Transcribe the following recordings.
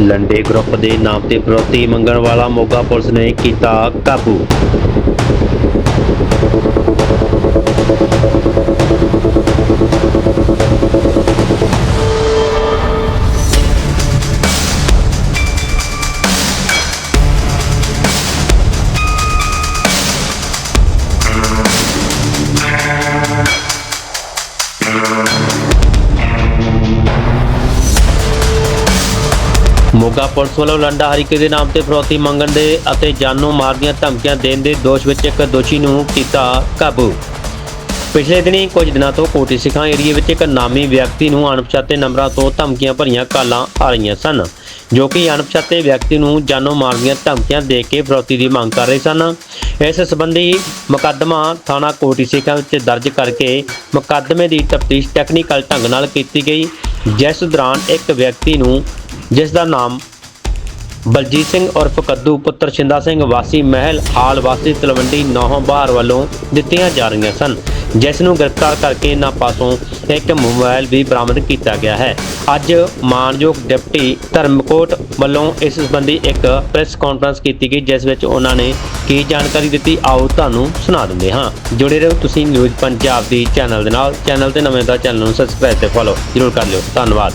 ਲੰਡੇ group ਦੇ ਨਾਮ ਤੇ ਫਿਰੌਤੀ ਮੰਗਣ ਵਾਲਾ ਮੋਗਾ ਪੁਲਿਸ ਨੇ ਕੀਤਾ ਕਾਬੂ। ਮੋਗਾ ਪੁਲਿਸ ਵੱਲੋਂ ਲੰਡਾ ਹਰੀਕੇ ਦੇ ਨਾਮ ਤੇ ਫਰੋਤੀ ਮੰਗਣ ਦੇ ਅਤੇ ਜਾਨੋਂ ਮਾਰ ਦੀਆਂ ਧਮਕੀਆਂ ਦੇਣ ਦੇ ਦੋਸ਼ ਵਿੱਚ ਇੱਕ ਦੋਸ਼ੀ ਨੂੰ ਕੀਤਾ ਕਾਬੂ। ਪਿਛਲੇ ਦਿਨੀ ਕੁਝ ਦਿਨਾਂ ਤੋਂ ਕੋਟੀ ਸਿੱਖਾਂ ਏਰੀਏ ਵਿੱਚ ਇੱਕ ਨਾਮੀ ਵਿਅਕਤੀ ਨੂੰ ਅਣਪਛਾਤੇ ਨੰਬਰਾਂ ਤੋਂ ਧਮਕੀਆਂ ਭਰੀਆਂ ਕਾਲਾਂ ਆ ਰਹੀਆਂ ਸਨ, ਜੋ ਕਿ ਅਣਪਛਾਤੇ ਵਿਅਕਤੀ ਨੂੰ ਜਾਨੋਂ ਮਾਰ ਦੀਆਂ ਧਮਕੀਆਂ ਦੇ ਕੇ ਫਿਰੌਤੀ ਦੀ ਮੰਗ ਕਰ ਰਹੇ ਸਨ। ਇਸ ਸੰਬੰਧੀ ਮੁਕੱਦਮਾ ਥਾਣਾ ਕੋਟੀ ਸਿੱਖਾਂ ਵਿੱਚ ਦਰਜ ਕਰਕੇ ਮੁਕੱਦਮੇ ਦੀ ਤਫਤੀਸ਼ ਟੈਕਨੀਕਲ ਢੰਗ ਨਾਲ ਕੀਤੀ ਗਈ। ਜਿਸ ਦੌਰਾਨ ਇੱਕ ਵਿਅਕਤੀ ਨੂੰ, ਜਿਸ ਦਾ ਨਾਮ ਬਲਜੀਤ ਸਿੰਘ ਉਰਫ ਕੱਦੂ ਪੁੱਤਰ ਛਿੰਦਾ ਸਿੰਘ ਵਾਸੀ ਮਹਿਲ ਹਾਲ ਵਾਸੀ ਤਲਵੰਡੀ ਨੌਹਾਂ ਬਾਹਰ ਵੱਲੋਂ ਦਿੱਤੀਆਂ ਜਾ ਰਹੀਆਂ ਸਨ, ਜਿਸ ਨੂੰ ਗ੍ਰਿਫਤਾਰ ਕਰਕੇ ਇਹਨਾਂ ਪਾਸੋਂ ਇੱਕ ਮੋਬਾਈਲ ਵੀ ਬਰਾਮਦ ਕੀਤਾ ਗਿਆ ਹੈ। ਅੱਜ ਮਾਨਯੋਗ ਡਿਪਟੀ ਧਰਮਕੋਟ ਵੱਲੋਂ ਇਸ ਸੰਬੰਧੀ ਇੱਕ ਪ੍ਰੈਸ ਕਾਨਫਰੰਸ ਕੀਤੀ ਗਈ, ਜਿਸ ਵਿੱਚ ਉਹਨਾਂ ਨੇ ਕੀ ਜਾਣਕਾਰੀ ਦਿੱਤੀ, ਆਓ ਤੁਹਾਨੂੰ ਸੁਣਾ ਦਿੰਦੇ ਹਾਂ। ਜੁੜੇ ਰਹੋ ਤੁਸੀਂ ਨਿਊਜ਼ ਪੰਜਾਬ ਦੀ ਚੈਨਲ ਦੇ ਨਾਲ। ਚੈਨਲ ਤੇ ਨਵੇਂ ਦਾ ਚੈਨਲ ਨੂੰ ਸਬਸਕ੍ਰਾਈਬ ਤੇ ਫੋਲੋ ਜ਼ਰੂਰ ਕਰ ਲਿਓ। ਧੰਨਵਾਦ।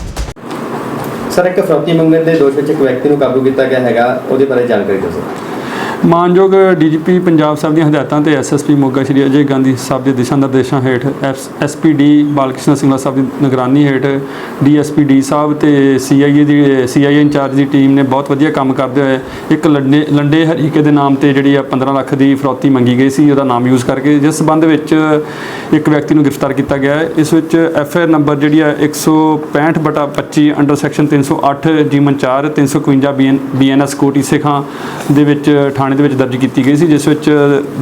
ਸਰ, ਇੱਕ ਫਰੌਤੀ ਮੰਗਣ ਦੇ ਦੋਸ਼ ਵਿੱਚ ਇੱਕ ਵਿਅਕਤੀ ਨੂੰ ਕਾਬੂ ਕੀਤਾ ਗਿਆ ਹੈਗਾ, ਉਹਦੇ ਬਾਰੇ ਜਾਣਕਾਰੀ ਦਿਓ, ਸਰ। ਮਾਨਯੋਗ ਡੀਜੀਪੀ ਪੰਜਾਬ ਸਾਹਿਬ ਦੀਆਂ ਹਦਾਇਤਾਂ ਤੇ ਐਸਐਸਪੀ ਮੋਗਾ ਸ਼੍ਰੀ ਅਜੇ ਗਾਂਧੀ ਸਾਹਿਬ ਦੇ ਦਿਸ਼ਾ ਨਿਰਦੇਸ਼ਾਂ ਹੇਠ ਐਸਪੀਡੀ ਬਾਲਕ੍ਰਿਸ਼ਨ ਸਿੰਘਲਾ ਸਾਹਿਬ ਦੀ ਨਿਗਰਾਨੀ ਹੇਠ ਡੀਐਸਪੀਡੀ ਸਾਹਿਬ ਤੇ ਸੀਆਈਏ ਦੀ, ਸੀਆਈਏ ਇੰਚਾਰਜ ਦੀ ਟੀਮ ਨੇ ਬਹੁਤ ਵਧੀਆ ਕੰਮ ਕਰਦੇ ਹੋਏ ਇੱਕ ਲੰਡੇ ਲੰਡੇ ਹਰੀਕੇ ਦੇ ਨਾਮ ਤੇ ਜਿਹੜੀ ਆ 15 ਲੱਖ ਦੀ ਫਰੋਤੀ ਮੰਗੀ ਗਈ ਸੀ, ਉਹਦਾ ਨਾਮ ਯੂਜ਼ ਕਰਕੇ ਜਿਸ ਸੰਬੰਧ ਵਿੱਚ ਇੱਕ ਵਿਅਕਤੀ ਨੂੰ ਗ੍ਰਿਫਤਾਰ ਕੀਤਾ ਗਿਆ ਹੈ। ਇਸ ਵਿੱਚ ਐਫਆਈਆਰ ਨੰਬਰ ਜਿਹੜੀ ਆ 165 ਬਟਾ 25 ਅੰਡਰ ਸੈਕਸ਼ਨ 308 ਜੀਮਨ 4 351 ਬੀਐਨਐਸ ਕੋਟੀ ਸਿੱਖਾਂ ਦੇ ਵਿੱਚ ਥਾਣੇ ਦੇ ਵਿੱਚ ਦਰਜ ਕੀਤੀ ਗਈ ਸੀ ਜਿਸ ਵਿੱਚ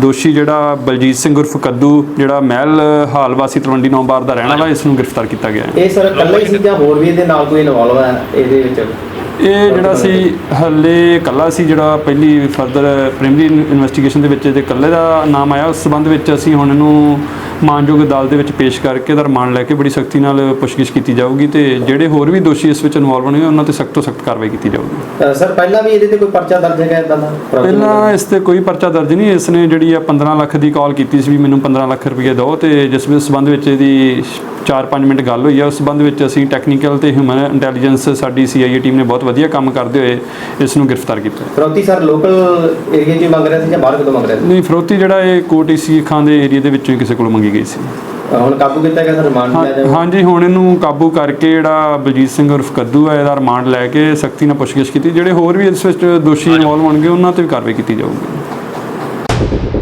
ਦੋਸ਼ੀ ਜਿਹੜਾ ਬਲਜੀਤ ਸਿੰਘ ਉਰਫ ਕੱਦੂ ਜਿਹੜਾ ਮਹਿਲ ਹਾਲ ਵਾਸੀ ਤਲਵੰਡੀ ਨੌਂਬਾਰ ਦਾ ਰਹਿਣ ਵਾਲਾ ਇਸ ਨੂੰ ਗ੍ਰਿਫਤਾਰ ਕੀਤਾ ਗਿਆ ਹੈ। ਇਹ ਸਰ ਇਕੱਲਾ ਹੀ ਸੀ ਜਾਂ ਹੋਰ ਵੀ ਇਹਦੇ ਨਾਲ ਕੋਈ ਇਨਵੋਲਵ ਹੈ ਇਹਦੇ ਵਿੱਚ? ਇਹ ਜਿਹੜਾ ਸੀ ਹੱਲੇ ਕੱਲਾ ਸੀ ਜਿਹੜਾ ਪਹਿਲੀ ਫਰਦਰ ਪ੍ਰਾਇਮਰੀ ਇਨਵੈਸਟੀਗੇਸ਼ਨ ਦੇ ਵਿੱਚ ਇਹਦੇ ਕੱਲੇ ਦਾ ਨਾਮ ਆਇਆ। ਉਸ ਸਬੰਧ ਵਿੱਚ ਅਸੀਂ ਹੁਣ ਇਹਨੂੰ ਮਾਨਯੋਗ ਅਦਾਲਤ ਦੇ ਵਿੱਚ ਪੇਸ਼ ਕਰਕੇ ਇਹਦਾ ਰਿਮਾਂਡ ਲੈ ਕੇ ਬੜੀ ਸਖਤੀ ਨਾਲ ਪੁੱਛਗਿੱਛ ਕੀਤੀ ਜਾਊਗੀ ਤੇ ਜਿਹੜੇ ਹੋਰ ਵੀ ਦੋਸ਼ੀ ਇਸ ਵਿੱਚ ਇਨਵੋਲਵ ਹੋਣਗੇ ਉਹਨਾਂ ਤੇ ਸਖਤ ਤੋਂ ਸਖਤ ਕਾਰਵਾਈ ਕੀਤੀ ਜਾਊਗੀ। ਸਰ ਪਹਿਲਾਂ ਵੀ ਇਹਦੇ ਤੇ ਕੋਈ ਪਰਚਾ ਦਰਜ ਹੈਗਾ ਇਦਾਂ ਦਾ? ਪਹਿਲਾਂ ਦਾ? ਇਸ ਤੇ ਕੋਈ ਪਰਚਾ ਦਰਜ ਨਹੀਂ। ਇਸ ਨੇ ਜਿਹੜੀ ਆ 15 ਲੱਖ ਦੀ ਕਾਲ ਕੀਤੀ ਸੀ ਵੀ ਮੈਨੂੰ 15 ਲੱਖ ਰੁਪਏ ਦਿਓ ਤੇ ਜਿਸ ਵਿੱਚ ਸਬੰਧ ਵਿੱਚ ਇਹਦੀ 4-5 ਮਿੰਟ ਗੱਲ ਹੋਈ ਆ। ਉਸ ਸਬੰਧ ਵਿੱਚ ਅਸੀਂ ਟੈਕਨੀਕਲ ਤੇ ਹਿਊਮਨ ਇੰਟੈਲੀਜੈਂਸ ਸਾਡੀ ਸੀਆਈਏ ਟੀਮ ਨੇ ਬਹੁਤ ਵਧੀਆ ਕੰਮ ਕਰਦੇ ਹੋਏ ਇਸ ਨੂੰ ਗ੍ਰਿਫਤਾਰ ਕੀਤਾ। ਫਰੌਤੀ ਸਰ ਲੋਕਲ ਏਰੀਆ 'ਚ ਹੀ ਮੰਗ ਰਿਹਾ ਸੀ ਜਾਂ ਬਾਹਰ ਕਿਤੋਂ ਮੰਗ ਰਿਹਾ ਸੀ? ਨਹੀਂ ਫਰੋਤੀ ਜਿਹੜਾ ਇਹ ਕੋਟੀ ਸੀ ਖਾਂ ਦੇ ਏਰੀਆ ਦੇ ਵਿੱਚੋਂ ਹੀ ਕਿਸੇ ਕੋਲੋਂ ਮੰਗੀ ਗਈ ਸੀ। ਹੁਣ ਕਾਬੂ ਕੀਤਾ ਗਿਆ ਸਰ ਰਿਮਾਂਡ ਲਿਆ ਜਾਊਗਾ ਹਾਂਜੀ ਹੁਣ ਇਹਨੂੰ ਕਾਬੂ ਕਰਕੇ ਜਿਹੜਾ ਬਲਜੀਤ ਸਿੰਘ ਉਰਫ ਕੱਦੂ ਹੈ ਇਹਦਾ ਰਿਮਾਂਡ ਲੈ ਕੇ ਸਖਤੀ ਨਾਲ ਪੁੱਛਗਿੱਛ ਕੀਤੀ। ਜਿਹੜੇ ਹੋਰ ਵੀ ਇਸ ਵਿੱਚ ਦੋਸ਼ੀ ਇਨਵੋਲਵ ਹੋਣਗੇ ਉਹਨਾਂ ਤੇ ਵੀ ਕਾਰਵਾਈ ਕੀਤੀ ਜਾਊਗੀ।